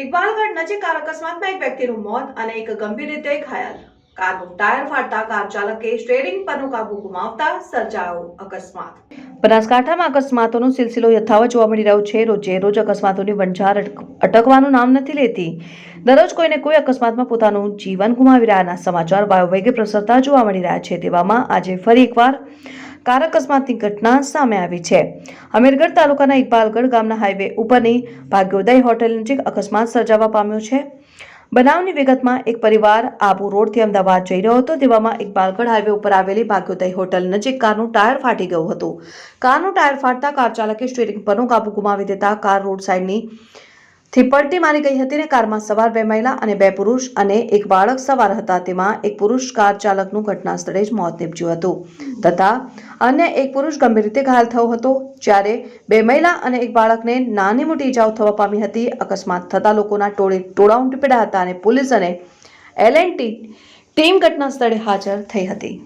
ઇકબાલગઢ નજીક કાર અકસ્માતમાં એક વ્યક્તિનું મોત અને એક ગંભીર રીતે ઘાયલ. કારનું ટાયર ફાટતા કાર ચાલકે સ્ટેરિંગ પરનો કાબુ ગુમાવતા સર્જાયો અકસ્માત. બનાસકાંઠામાં અકસ્માતોનો સિલસિલો યથાવત જોવા મળી રહ્યો છે. રોજે રોજ અકસ્માતોની વંચાર અટકવાનું નામ નથી લેતી. દરરોજ કોઈને કોઈ અકસ્માતમાં પોતાનું જીવન ગુમાવી રહ્યાના સમાચાર વાયુવેગે પ્રસરતા જોવા મળી રહ્યા છે. તેવામાં આજે ફરી એકવાર કાર અકસ્માતની ઘટના સામે આવી છે. અમીરગઢ તાલુકાના ઇકબાલગઢ ગામના હાઈવે ઉપરની ભાગ્યોદય હોટેલ નજીક અકસ્માત સર્જાવા પામ્યો છે. બનાવની વિગતમાં એક પરિવાર આબુ રોડથી અમદાવાદ જઈ રહ્યો હતો, તેવામાં ઇકબાલગઢ હાઈવે ઉપર આવેલી ભાગ્યોદય હોટલ નજીક કારનું ટાયર ફાટી ગયું હતું. કારનું ટાયર ફાટતા કાર ચાલકે સ્ટીરિંગ પરનો કાબુ ગુમાવી દેતા કાર રોડ સાઈડની થી મારી ગઈ હતી ને કારમાં સવાર બે મહિલા અને બે પુરુષ અને એક બાળક સવાર હતા. તેમાં એક પુરુષ કાર ચાલકનું ઘટના સ્થળે જ મોત નીપજ્યું હતું. તથા અન્ય એક પુરુષ ગંભીર રીતે ઘાયલ થયો હતો, જ્યારે બે મહિલા અને એક બાળકને નાની મોટી ઇજાઓ થવા પામી હતી. અકસ્માત થતા લોકોના ટોળે ટોળા ઉમટી પડ્યા હતા અને પોલીસ અને એલ ટીમ ઘટના સ્થળે હાજર થઈ હતી.